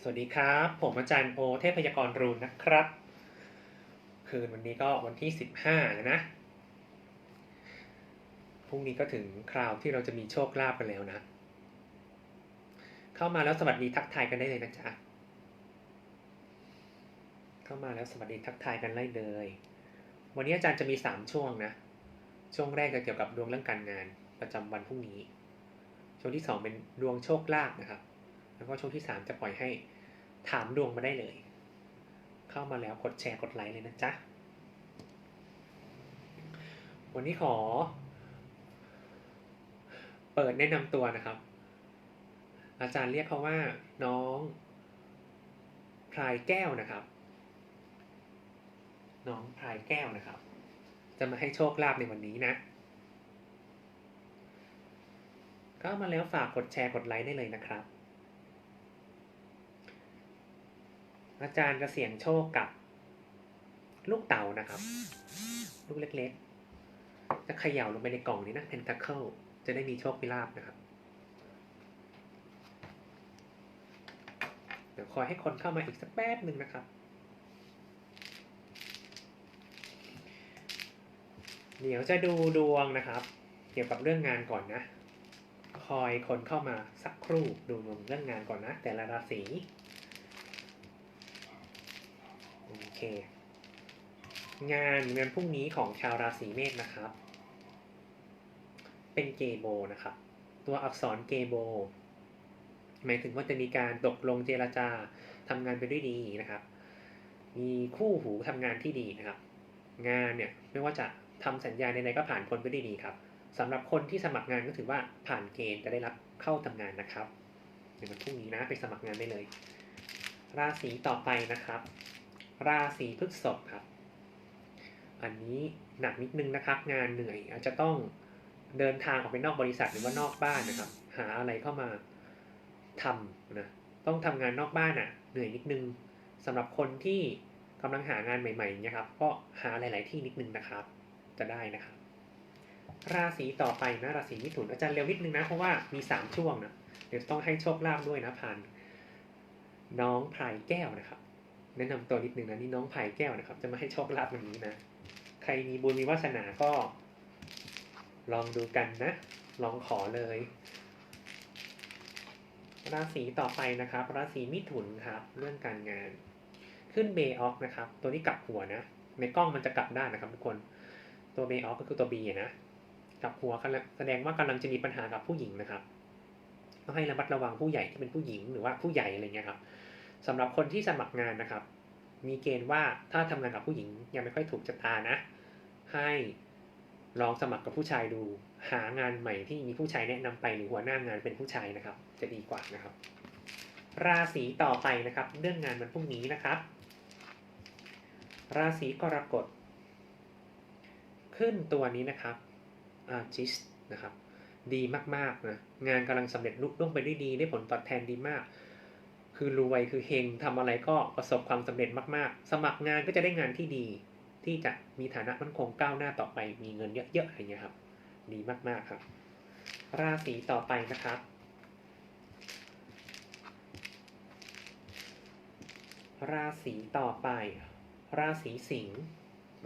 สวัสดีครับ ผมอาจารย์โอเทพยากรรูนนะครับ คืนวันนี้ก็วันที่สิบห้านะ พรุ่งนี้ก็ถึงคราวที่เราจะมีโชคลาภกันแล้วนะ เข้ามาแล้วสวัสดีทักทายกันได้เลยนะจ๊ะ เข้ามาแล้วสวัสดีทักทายกันได้เลย วันนี้อาจารย์จะมีสามช่วงนะ ช่วงแรกจะเกี่ยวกับดวงเรื่องการงานประจำวันพรุ่งนี้ ช่วงที่สองเป็นดวงโชคลาภนะครับ แล้วก็ช่วงที่สามจะปล่อยให้ถามดวงมาได้เลย เข้ามาแล้วกดแชร์กดไลค์เลยนะจ๊ะ วันนี้ขอ เปิดแนะนำตัวนะครับ อาจารย์เรียกเขาว่าน้องพลายแก้วนะครับ น้องพลายแก้วนะครับ จะมาให้โชคลาภในวันนี้นะเข้ามาแล้วฝากกดแชร์กดไลค์ได้เลยนะครับ อาจารย์จะเสี่ยงโชคกับ ลูกเต่านะครับ ลูกเล็กๆ จะเขย่าลงไปในกล่องนี้นะ Pentacle จะได้มีโชคมีลาบนะครับเดี๋ยวคอยให้คนเข้ามาอีกสักแป๊บหนึ่งนะครับ เดี๋ยวจะดูดวงนะครับ เกี่ยวกับเรื่องงานก่อนนะ คอยคนเข้ามาสักครู่ดูดวงเรื่องงานก่อนนะ แต่ละราศีโอ เค งานวันพรุ่งนี้ของชาวราศีเมษนะครับ เป็นเกโบนะครับ ตัวอักษรเกโบหมายถึงว่าจะมีการตกลงเจรจาทำงานไปด้วยดีนะครับ มีคู่หูทำงานที่ดีนะครับ งานเนี่ยไม่ว่าจะทำสัญญาใดๆก็ผ่านพ้นไปด้วยดีครับสำหรับคนที่สมัครงานก็ถือว่าผ่านเกณฑ์จะได้รับเข้าทำงานนะครับในวันพรุ่งนี้นะไปสมัครงานได้เลย ราศีต่อไปนะครับ ราศีพฤษภครับ อันนี้หนักนิดนึงนะครับ งานเหนื่อยอาจจะต้องเดินทางออกไปนอกบริษัทหรือว่านอกบ้านนะครับ หาอะไรเข้ามาทำนะต้องทำงานนอกบ้านอะ เหนื่อยนิดนึงสำหรับคนที่กำลังหางานใหม่ๆนี่ยครับ ก็หาหลาย ๆ ที่นิดนึงนะครับ จะได้นะครับ ราศีต่อไปนะราศีมิถุนอาจารย์เร็วนิดนึงนะเพราะว่ามีสามช่วงนะเดี๋ยวต้องให้โชคลาภด้วยนะผ่านน้องพายแก้วนะครับ แนะนำตัวนิดนึงนะนี่น้องพายแก้วนะครับ จะมาให้โชคลาภวันนี้นะ ใครมีบุญมีวาสนาก็ ลองดูกันนะ ลองขอเลย ราศีต่อไปนะครับ ราศีมิถุนครับ เรื่องการงาน ขึ้นเบออกนะครับ ตัวนี้กลับหัวนะ ในกล้องมันจะกลับด้านนะครับทุกคน ตัวเบออกก็คือตัวบีนะกลับหัวแสดงว่ากำลังจะมีปัญหากับผู้หญิงนะครับต้องให้ระมัดระวังผู้ใหญ่ที่เป็นผู้หญิงหรือว่าผู้ใหญ่อะไรเงี้ยครับ สำหรับคนที่สมัครงานนะครับ มีเกณฑ์ว่าถ้าทำงานกับผู้หญิงยังไม่ค่อยถูกชะตานะ ให้ลองสมัครกับผู้ชายดู หางานใหม่ที่มีผู้ชายแนะนำไปหรือหัวหน้างานเป็นผู้ชายนะครับ จะดีกว่านะครับ ราศีต่อไปนะครับ เรื่องงานวันพรุ่งนี้นะครับ ราศีกรกฎ ขึ้นตัวนี้นะครับอาจิสนะครับดีมากๆนะงานกำลังสำเร็จลุล่วงไปด้วยดีได้ผลตอบแทนดีมาก คือรวยคือเฮงทำอะไรก็ประสบความสำเร็จมากๆ สมัครงานก็จะได้งานที่ดี ที่จะมีฐานะมั่นคงก้าวหน้าต่อไป มีเงินเยอะๆอะไรเงี้ยครับ ดีมากๆครับ ราศีต่อไปนะครับราศีต่อไป ราศีสิงห์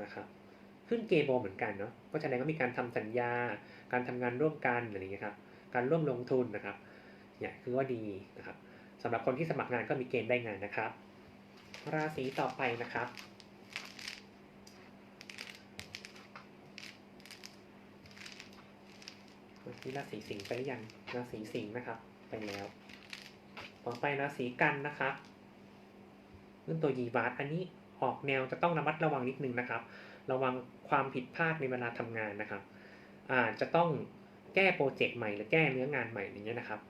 นะครับขึ้นเกโบเหมือนกันเนาะก็แสดงว่ามีการทำสัญญา การทำงานร่วมกันอะไรอย่างเงี้ยครับการร่วมลงทุนนะครับเนี่ยคือว่าดีนะครับ สำหรับคนที่สมัครงานก็มีเกณฑ์ได้งานนะครับ ราศีต่อไปนะครับ ที่ราศีสิงห์ไปหรือยัง ราศีสิงห์นะครับ ไปแล้ว ต่อไปราศีกันนะครับเรื่องตัวยีบาร์อันนี้ออกแนวจะต้องระมัดระวังนิดนึงนะครับ ระวังความผิดพลาดในเวลาทำงานนะครับอาจจะต้องแก้โปรเจกต์ใหม่หรือแก้เนื้องานใหม่อย่างเงี้ยนะครับ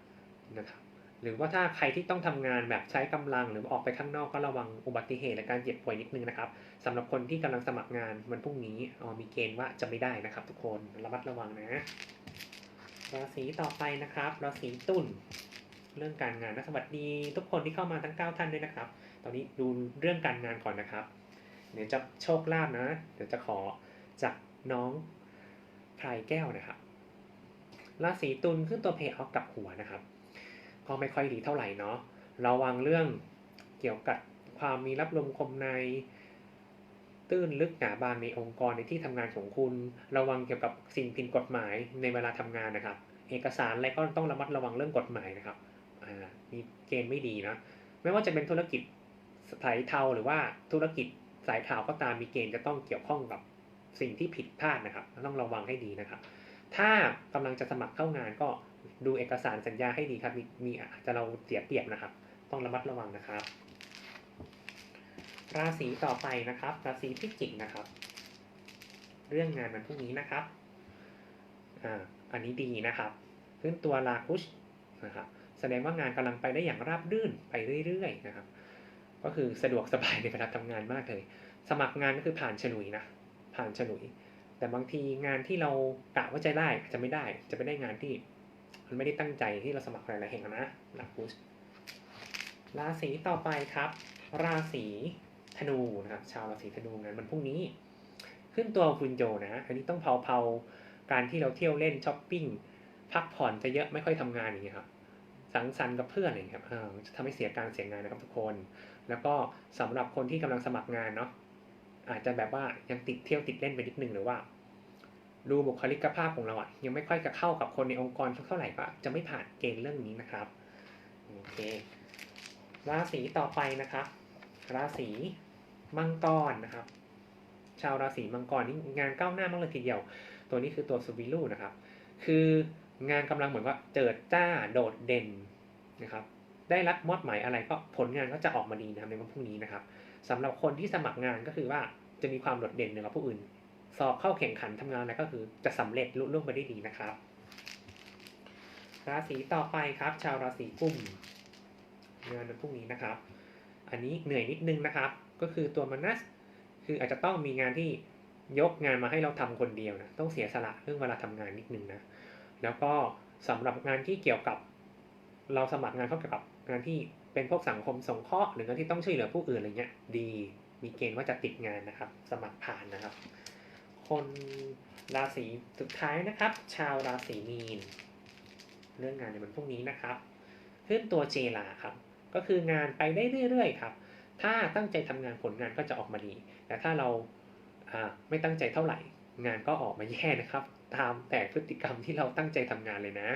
นะครับ หรือว่าถ้าใครที่ต้องทำงานแบบใช้กำลังหรือออกไปข้างนอกก็ระวังอุบัติเหตุและการเจ็บป่วยนิดนึงนะครับสำหรับคนที่กำลังสมัครงานวันพรุ่งนี้ออมีเกณฑ์ว่าจะไม่ได้นะครับ ทุกคนระมัดระวังนะราศีต่อไปนะครับราศีตุลเรื่องการงานนะสวัสดี ทุกคนที่เข้ามาทั้ง 9 ท่านด้วยนะครับ ตอนนี้ดูเรื่องการงานก่อนนะครับ เดี๋ยวจะโชคลาภนะ เดี๋ยวจะขอจากน้องพลายแก้วนะครับราศีตุลขึ้นตัวเพย์ออฟกับหัวนะครับ ก็ไม่ค่อยดีเท่าไหร่เนาะระวังเรื่องเกี่ยวกับความมีรับลมคมใน ตื้นลึกหนาบางในองค์กรในที่ทำงานของคุณ ระวังเกี่ยวกับสิ่งผิดกฎหมายในเวลาทำงานนะครับ เอกสารอะไรก็ต้องระมัดระวังเรื่องกฎหมายนะครับอ่ามีเกณฑ์ไม่ดีนะไม่ว่าจะเป็นธุรกิจสายเทาหรือว่าธุรกิจสายขาวก็ตามมีเกณฑ์จะต้องเกี่ยวข้องกับสิ่งที่ผิดพลาดนะครับ ต้องระวังให้ดีนะครับ ถ้ากำลังจะสมัครเข้างานก็ ดูเอกสารสัญญาให้ดีครับ มีมีอาจจะเราเสียเปรียบนะครับ ต้องระมัดระวังนะครับ ราศีต่อไปนะครับ ราศีพิจิกนะครับ เรื่องงานมันพรุ่งนี้นะครับอ่าอันนี้ดีนะครับขึ้นตัวลาคุชนะครับแสดงว่างานกำลังไปได้อย่างราบรื่นไปเรื่อยๆนะครับ ก็คือสะดวกสบายในเวลาทำงานมากเลย สมัครงานก็คือผ่านฉลุยนะผ่านฉลุย แต่บางทีงานที่เรากะว่าจะได้จจะไม่ได้ จะไปได้งานที่ มันไม่ได้ตั้งใจที่เราสมัครหลายๆแห่งอะนะลาคุชราศีต่อไปครับ ราศีธนูนะครับ ชาวราศีธนูงานมันพรุ่งนี้ ขึ้นตัวคุณโจนะอันนี้ต้องเผาๆการที่เราเที่ยวเล่นช้อปปิ้งพักผ่อนจะเยอะไม่ค่อยทำงานอย่างเงี้ยครับสังสรรค์กับเพื่อนอะไรอย่างเงี้ยครับจะทำให้เสียการเสียงานนะครับทุกคน แล้วก็สำหรับคนที่กำลังสมัครงานเนาะอาจจะแบบว่ายังติดเที่ยวติดเล่นไปนิดนึงหรือว่า ดูบุคลิกภาพของเราอะยังไม่ค่อยจะเข้ากับคนในองค์กรเท่าไหร่ก็จะไม่ผ่านเกณฑ์เรื่องนี้นะครับโอเคราศีต่อไปนะครับ ราศีมังกรนะครับ ชาวราศีมังกรนี่งานก้าวหน้ามากเลยทีเดียว ตัวนี้คือตัวสุวิลูนะครับ คืองานกำลังเหมือนว่าเจิดจ้าโดดเด่นนะครับ ได้รับมอบหมายอะไรก็ผลงานก็จะออกมาดีนะครับในวันพรุ่งนี้นะครับสำหรับคนที่สมัครงานก็คือว่าจะมีความโดดเด่นเหนือผู้อื่น สอบเข้าแข่งขันทำงานอะไรก็คือจะสำเร็จลุล่วงไปได้ดีนะครับ ราศีต่อไปครับ ชาวราศีกุมงานวันพรุ่งนี้นะครับ อันนี้เหนื่อยนิดนึงนะครับ ก็คือตัวมานัสคืออาจจะต้องมีงานที่ยกงานมาให้เราทำคนเดียวนะต้องเสียสละเรื่องเวลาทำงานนิดนึงนะแล้วก็สำหรับงานที่เกี่ยวกับ เราสมัครงานเข้าเกี่ยวกับงานที่เป็นพวกสังคมสงเคราะห์หรืองานที่ต้องช่วยเหลือผู้อื่นอะไรเงี้ยดีมีเกณฑ์ว่าจะติดงานนะครับ สมัครผ่านนะครับ คนราศีสุดท้ายนะครับ ชาวราศีมีน เรื่องงานในวันพรุ่งนี้นะครับขึ้นตัวเจลาครับ ก็คืองานไปได้เรื่อยๆครับ ถ้าตั้งใจทำงานผลงานก็จะออกมาดีแต่ถ้าเราไม่ตั้งใจเท่าไหร่ งานก็ออกมาแย่นะครับ ตามแต่พฤติกรรมที่เราตั้งใจทำงานเลยนะ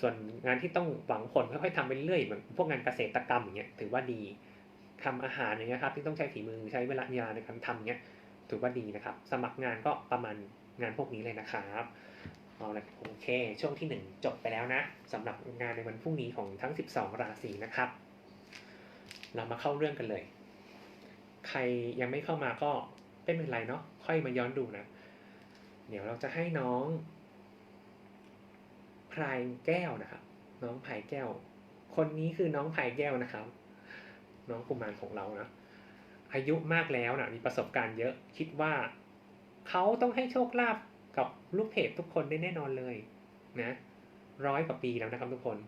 ส่วนงานที่ต้องหวังผลค่อยๆทำไปเรื่อยเหมือนพวกงานเกษตรกรรมอย่างเงี้ยถือว่าดีทำอาหารอย่างเงี้ยครับที่ต้องใช้ฝีมือใช้เวลาเวลาในการทำเงี้ย ถือว่าดีนะครับ สมัครงานก็ประมาณงานพวกนี้เลยนะครับเอาละโอเค ช่วงที่ 1 จบไปแล้วนะสำหรับงานในวันพรุ่งนี้ของทั้ง 12 ราศีนะครับ เรามาเข้าเรื่องกันเลย ใครยังไม่เข้ามาก็ไม่เป็นไรเนาะค่อยมาย้อนดูนะ เดี๋ยวเราจะให้น้องพลายแก้วนะครับ น้องพายแก้ว คนนี้คือน้องพายแก้วนะครับ น้องกุมารของเรานะ อายุมากแล้วนะมีประสบการณ์เยอะ คิดว่าเขาต้องให้โชคลาภกับลูกเพจทุกคนได้แน่นอนเลยนะร้อยกว่าปีแล้วนะครับทุกคน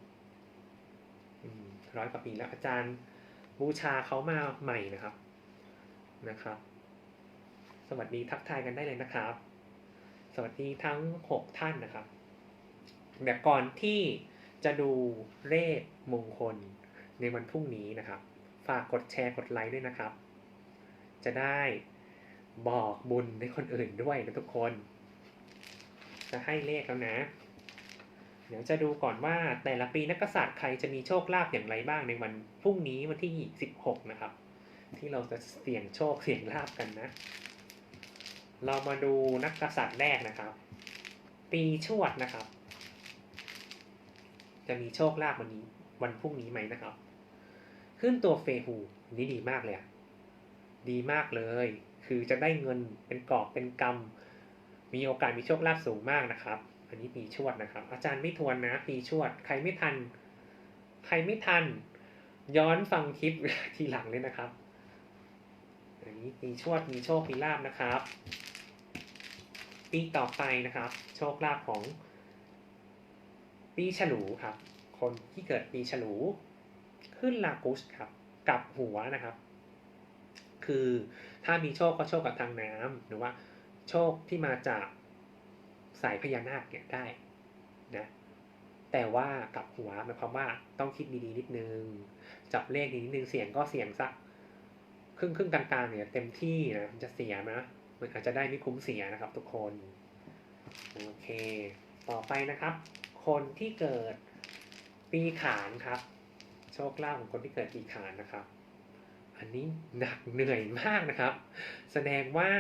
ร้อยกว่าปีแล้วอาจารย์บูชาเขามาใหม่นะครับนะครับ สวัสดีทักทายกันได้เลยนะครับ สวัสดีทั้งหกท่านนะครับเดี๋ยวก่อนที่จะดูเลขมงคลในวันพรุ่งนี้นะครับ ฝากกดแชร์กดไลค์ด้วยนะครับ จะได้บอกบุญในคนอื่นด้วยนะทุกคน จะให้เลขแล้วนะ เดี๋ยวจะดูก่อนว่าแต่ละปีนักกษัตริย์ใครจะมีโชคลาภอย่างไรบ้างในวันพรุ่งนี้วันที่ 16 นะครับ ที่เราจะเสี่ยงโชคเสี่ยงลาภกันนะ เรามาดูนักกษัตริย์แรกนะครับ ปีชวดนะครับ จะมีโชคลาภวันนี้วันพรุ่งนี้ไหมนะครับ ขึ้นตัวเฟฮูนี่ดีมากเลยอะ ดีมากเลย คือจะได้เงินเป็นกอบเป็นกำมีโอกาสมีโชคลาภสูงมากนะครับ อันนี้ปีชวดนะครับ อาจารย์ไม่ทวนนะปีชวด ใครไม่ทัน ใครไม่ทัน ย้อนฟังคลิปทีหลังเลยนะครับ อันนี้ปีชวดมีโชคมีลาบนะครับปีต่อไปนะครับ โชคลาภของ ปีฉลูครับ คนที่เกิดปีฉลู ขึ้นลากุสครับ กับหัวนะครับ คือ ถ้ามีโชคก็โชคกับทางน้ำหรือว่าโชคที่มาจากสายพญานาคเนี่ยได้นะแต่ว่ากับหัวหมายความว่าต้องคิดดีๆนิดนึง จับเลขดีนิดนึงเสียงก็เสียงสักครึ่งครึ่งกลางๆเนี่ยเต็มที่นะมันจะเสียนะมันอาจจะได้ไม่คุ้มเสียนะครับ ทุกคนโอเค ต่อไปนะครับ คนที่เกิดปีขานครับ โชคลาภของคนที่เกิดปีขานนะครับ อันนี้หนักเหนื่อยมากนะครับ แสดงว่า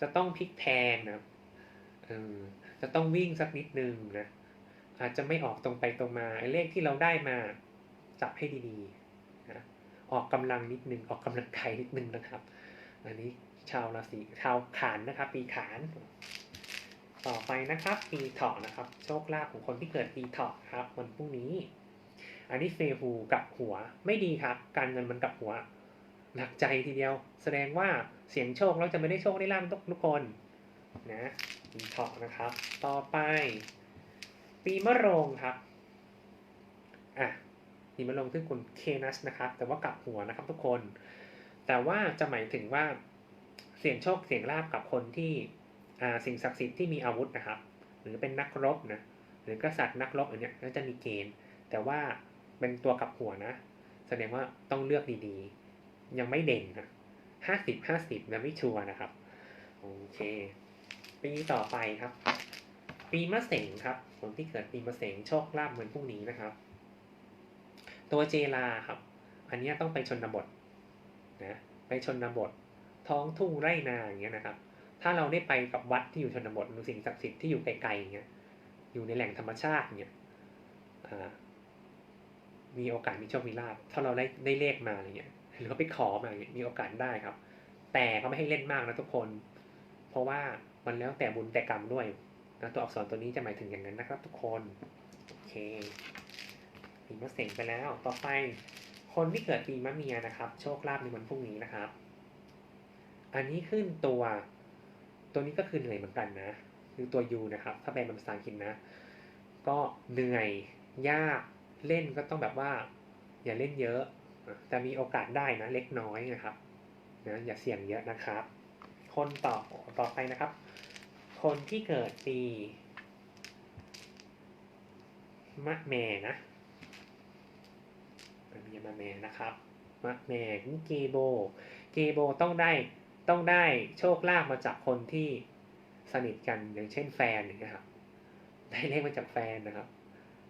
จะต้องพลิกแพลงนะจะต้องวิ่งสักนิดนึงนะอาจจะไม่ออกตรงไปตรงมาไอ้เลขที่เราได้มาจับให้ดีๆนะออกกำลังนิดนึงออกกำลังกายนิดนึงนะครับ อันนี้ชาวราศีชาวขานนะครับ ปีขาน ต่อไปนะครับ ปีเถาะนะครับ โชคลาภของคนที่เกิดปีเถาะครับวันพรุ่งนี้ อันนี้เฟฮูกับหัวไม่ดีครับ การเงินมันกับหัว หนักใจทีเดียว แสดงว่าเสียงโชคเราจะไม่ได้โชคได้ลาบทุกคนนะเถาะนะครับ ต่อไป ปีมะโรงครับอะปีมะโรงซึ่งคุณเคนัสนะครับ แต่ว่ากลับหัวนะครับทุกคน แต่ว่าจะหมายถึงว่าเสียงโชคเสียงลาบกับคนที่อ่าสิ่งศักดิ์สิทธิ์ที่มีอาวุธนะครับ หรือเป็นนักรบนะหรือกษัตริย์นักรบอันเนี้ยก็จะมีเกณฑ์ แต่ว่าเป็นตัวกลับหัวนะ แสดงว่าต้องเลือกดีๆ ยังไม่เด่นนะห้าสิบห้าสิบยังไม่ชัวร์นะครับ โอเค ปีต่อไปครับ ปีมะเสงครับ คนที่เกิดปีมะเสงโชคลาภเหมือนพรุ่งนี้นะครับ ตัวเจลาครับ อันนี้ต้องไปชนบทนะไปชนบท ท้องทุ่งไร่นาอย่างเงี้ยนะครับ ถ้าเราได้ไปกับวัดที่อยู่ชนบทหรือสิ่งศักดิ์สิทธิ์ที่อยู่ไกลๆอย่างเงี้ยอยู่ในแหล่งธรรมชาติอย่างเงี้ยอ่ามีโอกาสมีโชคมีลาภถ้าเราได้ได้เลขมาอะไรเงี้ย หรือเขาไปขอมาอย่างเงี้ยมีโอกาสได้ครับ แต่เขาไม่ให้เล่นมากนะทุกคน เพราะว่ามันแล้วแต่บุญแต่กรรมด้วยนะตัวอักษรตัวนี้จะหมายถึงอย่างนั้นนะครับ ทุกคนโอเคปีมะเสงไปแล้ว ต่อไป คนที่เกิดปีมะเมียนะครับ โชคลาภในวันพรุ่งนี้นะครับ อันนี้ขึ้นตัว ตัวนี้ก็คือเหนื่อยเหมือนกันนะคือตัว U นะครับ ถ้าแปลเป็นภาษาอังกฤษนะ ก็เหนื่อยยากเล่นก็ต้องแบบว่า อย่าเล่นเยอะ แต่มีโอกาสได้นะเล็กน้อยนะครับนะอย่าเสี่ยงเยอะนะครับ คนต่อต่อไปนะครับ คนที่เกิดปีมะแม่นะมีมะแม่นะครับมะแม่นี่เกโบ เกโบต้องได้ต้องได้โชคลาภมาจากคนที่สนิทกันอย่างเช่นแฟนอย่างเงี้ยครับ ได้เลขมาจากแฟนนะครับ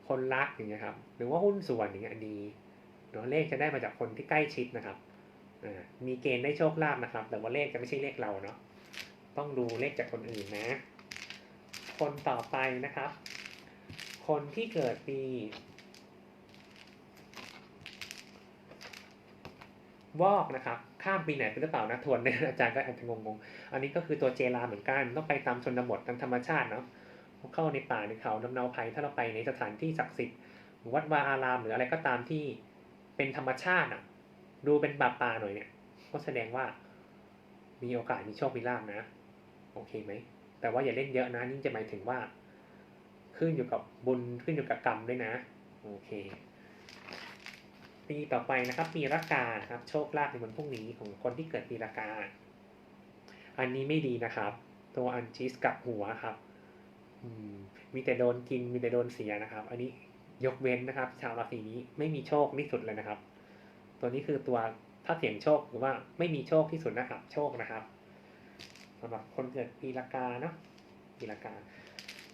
คนรักอย่างเงี้ยครับ หรือว่าหุ้นส่วนอย่างเงี้ยดี เนาะเลขจะได้มาจากคนที่ใกล้ชิดนะครับมีเกณฑ์ได้โชคลาภนะครับ แต่ว่าเลขจะไม่ใช่เลขเราเนาะต้องดูเลขจากคนอื่นนะ คนต่อไปนะครับ คนที่เกิดปีวอกนะครับ ข้ามปีไหนไปหรือเปล่านะทวนเนี่ยอาจารย์ก็อาจจะงงๆ อันนี้ก็คือตัวเจลาเหมือนกัน ต้องไปตามชนบทตามธรรมชาติเนาะเข้าในป่าในเขาลำเนาภัยถ้าเราไปในสถานที่ศักดิ์สิทธิ์วัดวาอารามหรืออะไรก็ตามที่ เป็นธรรมชาติอะ ดูเป็นป่าป่าหน่อยเนี่ย ก็แสดงว่ามีโอกาสมีโชคมีลาภนะ โอเคไหม แต่ว่าอย่าเล่นเยอะนะนี่จะหมายถึงว่า ขึ้นอยู่กับบุญขึ้นอยู่กับกรรมด้วยนะ โอเค ปีต่อไปนะครับปีรากาครับ โชคลาภในวันพรุ่งนี้ของคนที่เกิดปีรากา อันนี้ไม่ดีนะครับ ตัวอันชีสกับหัวครับ อืม มีแต่โดนกินมีแต่โดนเสียนะครับ อันนี้ ยกเว้นนะครับ ชาวราศีนี้ไม่มีโชคที่สุดเลยนะครับ ตัวนี้คือตัวถ้าเสี่ยงโชคหรือว่าไม่มีโชคที่สุดนะครับ โชคนะครับสำหรับคนเกิดปีละกาเนาะปีละกา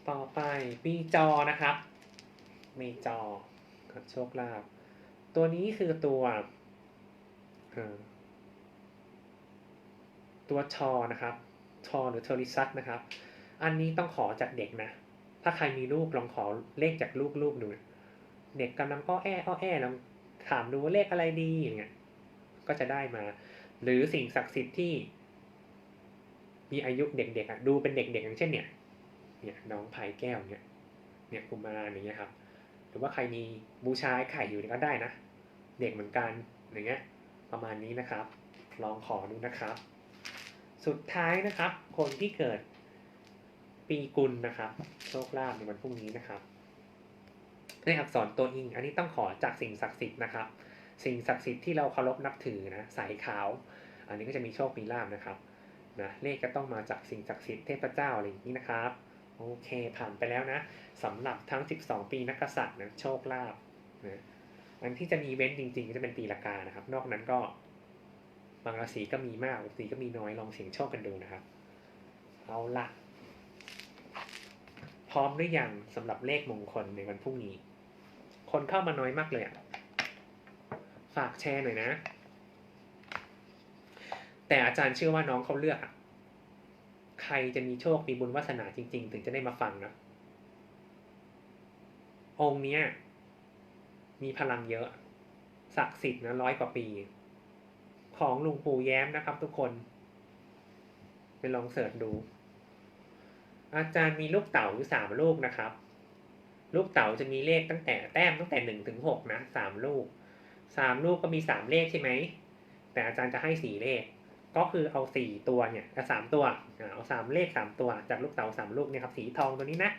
ต่อไปปีจอนะครับเมจอกับโชคลาภตัวนี้คือตัวตัวชอนะครับ ชอหรือเทอริซัสนะครับ อันนี้ต้องขอจากเด็กนะ ถ้าใครมีลูกลองขอเลขจากลูกลูกดู เด็กกำลังอ้อแอ้ออแอ้ลองถามดูว่าเลขอะไรดีอย่างเงี้ยก็จะได้มา หรือสิ่งศักดิ์สิทธิ์ที่ มีอายุเด็กๆอะดูเป็นเด็กๆอย่างเช่นเนี่ย เนี่ยน้องไผ่แก้วเนี่ย เนี่ยกุมารอย่างเงี้ยครับ หรือว่าใครมีบูชาไอ้ไข่อยู่ก็ได้นะเด็กเหมือนกันอย่างเงี้ย ประมาณนี้นะครับ ลองขอดูนะครับ สุดท้ายนะครับ คนที่เกิดปีกุลนะครับ โชคลาภในวันพรุ่งนี้นะครับ ในอักษรตัวอิง อันนี้ต้องขอจากสิ่งศักดิ์สิทธิ์นะครับ สิ่งศักดิ์สิทธิ์ที่เราเคารพนับถือนะสายขาว อันนี้ก็จะมีโชคมีลาภนะครับนะเลขก็ต้องมาจากสิ่งศักดิ์สิทธิ์เทพเจ้าอะไรอย่างนี้นะครับโอเคผ่านไปแล้วนะสำหรับทั้ง 12 ปีนักกษัตริย์นะโชคลาภนะอันที่จะมีเว้นจริงๆก็จะเป็นปีละกานะครับ นอกนั้นก็บางราศีก็มีมากบางราศีก็มีน้อยลองเสี่ยงโชคกันดูนะครับ เอาละพร้อมหรือยังสำหรับเลขมงคลในวันพรุ่งนี้ คนเข้ามาน้อยมากเลยอะฝากแชร์หน่อยนะ แต่อาจารย์เชื่อว่าน้องเขาเลือกอะใครจะมีโชคมีบุญวาสนาจริง ๆ ถึงจะได้มาฟังนะองค์เนี้ย มีพลังเยอะศักดิ์สิทธิ์นะร้อยกว่าปี ของลุงปู่แย้มนะครับ ทุกคน ไปลองเสิร์ชดู อาจารย์มีลูกเต๋าอยู่สามลูกนะครับ ลูกเต๋าจะมีเลขตั้งแต่แต้มตั้งแต่หนึ่งถึงหกนะสามลูกสามลูกก็มีสามเลขใช่ไหม แต่อาจารย์จะให้สี่เลข ก็คือเอาสี่ตัวเนี่ยสามตัวเอาสามเลขสามตัวจากลูกเต๋าสามลูกเนี่ยครับสีทองตัวนี้นะ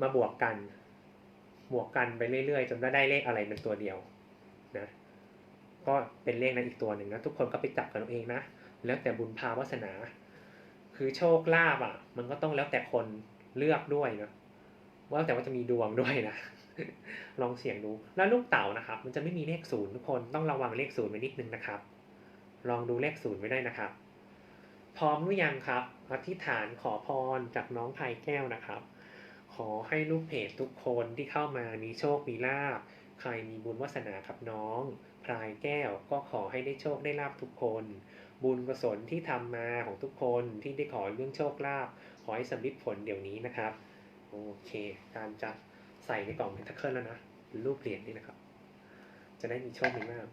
มาบวกกัน บวกกันไปเรื่อยๆ จนได้เลขอะไรเป็นตัวเดียวนะก็เป็นเลขนั้นอีกตัวหนึ่งนะทุกคนก็ไปจับกันเอาเองนะ แล้วแต่บุญพาวาสนา คือโชคลาภอะ มันก็ต้องแล้วแต่คนเลือกด้วยนะว่าแต่ว่าจะมีดวงด้วยนะ ลองเสี่ยงดู แล้วลูกเต๋านะครับ มันจะไม่มีเลขศูนย์ทุกคนต้องระวังเลขศูนย์ไว้นิดนึงนะครับ ลองดูเลขศูนย์ไว้ได้นะครับ พร้อมหรือยังครับอธิษฐานขอพรจากน้องพายแก้วนะครับ ขอให้ลูกเพจทุกคนที่เข้ามามีโชคมีลาภใครมีบุญวาสนากับน้องพลายแก้วก็ขอให้ได้โชคได้ลาภทุกคน บุญกุศลที่ทำมาของทุกคนที่ได้ขอเรื่องโชคลาภขอให้สำลิดผลเดี๋ยวนี้นะครับ โอเค การจะใส่ในกล่องเพนทัคเคิลแล้วนะรูปเหรียญนี่นะครับ จะได้มีโชคมีลาภ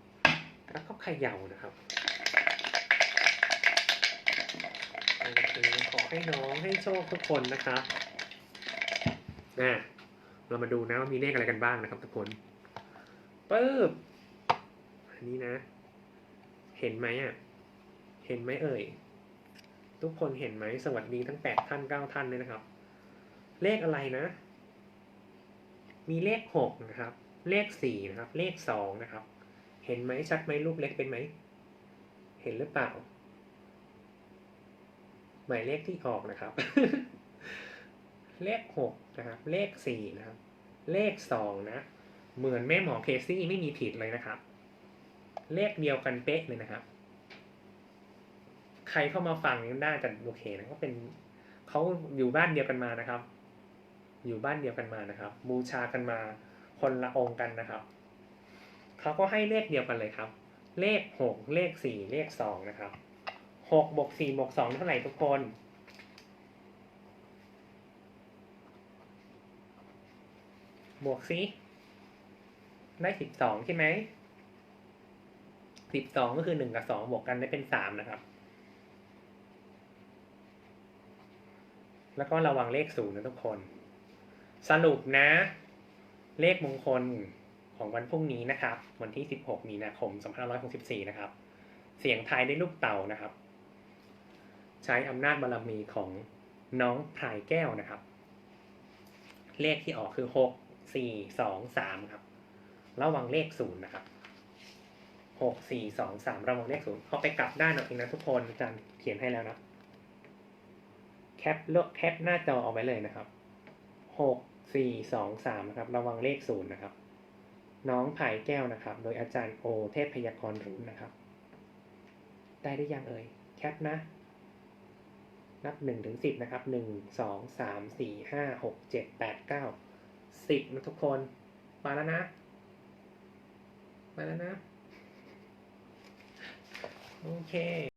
แล้วก็เขย่านะครับโอเคขอให้น้องให้โชคทุกคนนะครับอะเรามาดูนะว่ามีเลขอะไรกันบ้างนะครับทุกคนปึ๊บอันนี้นะ เห็นไหมอะ ห็นไหมเอ่ย ทุกคนเห็นไหมสวัสดีทั้งแปดท่านเก้าท่านเลยนะครับ เลขอะไรนะ มีเลขหกนะครับ เลขสี่นะครับ เลขสองนะครับ เห็นไหมชัดไหมรูปเล็กเป็นไหม เห็นหรือเปล่า หมายเลขที่ออกนะครับ เลขหกนะครับ เลขสี่นะครับ เลขสองนะ เหมือนแม่หมอเคซี่ไม่มีผิดเลยนะครับ เลขเดียวกันเป๊ะเลยนะครับ ใครเข้ามาฟังน่าจะโอเคนะก็เป็นเขาอยู่บ้านเดียวกันมานะครับ อยู่บ้านเดียวกันมานะครับ บูชากันมาคนละองค์กันนะครับเขาก็ให้เลขเดียวกันเลยครับ เลขหกเลขสี่เลขสองนะครับหกบวกสี่บวกสองเท่าไหร่ทุกคนบวกสิได้สิบสองใช่ไหมสิบสองก็คือหนึ่งกับสองบวกกันได้เป็นสามนะครับ แล้วก็ระวังเลขศูนย์นะทุกคน สรุปนะ เลขมงคลของวันพรุ่งนี้นะครับ วันที่ 16 มีนาคม 2564 นะครับ เสียงไทยได้ลูกเต่านะครับ ใช้อำนาจบารมีของน้องพรายแก้วนะครับ เลขที่ออกคือ 6 4 2 3 ครับ ระวังเลขศูนย์นะครับ6 4 2 3 ระวังเลขศูนย์เอาไปกลับด้านเอาเองนะทุกคนอาจารย์เขียนให้แล้วนะ แคปเลือกแคปหน้าจอเอาไว้เลยนะครับหกสี่สองสามนะครับ ระวังเลขศูนย์นะครับ น้องไผ่แก้วนะครับ โดยอาจารย์โอเทพพยากรณ์รู้นะครับ ได้ได้ยังเอ่ย แคปนะ นับหนึ่งถึงสิบนะครับหนึ่งสองสามสี่ห้าหกเจ็ดแปดเก้าสิบนะทุกคน มาแล้วนะ มาแล้วนะ โอเค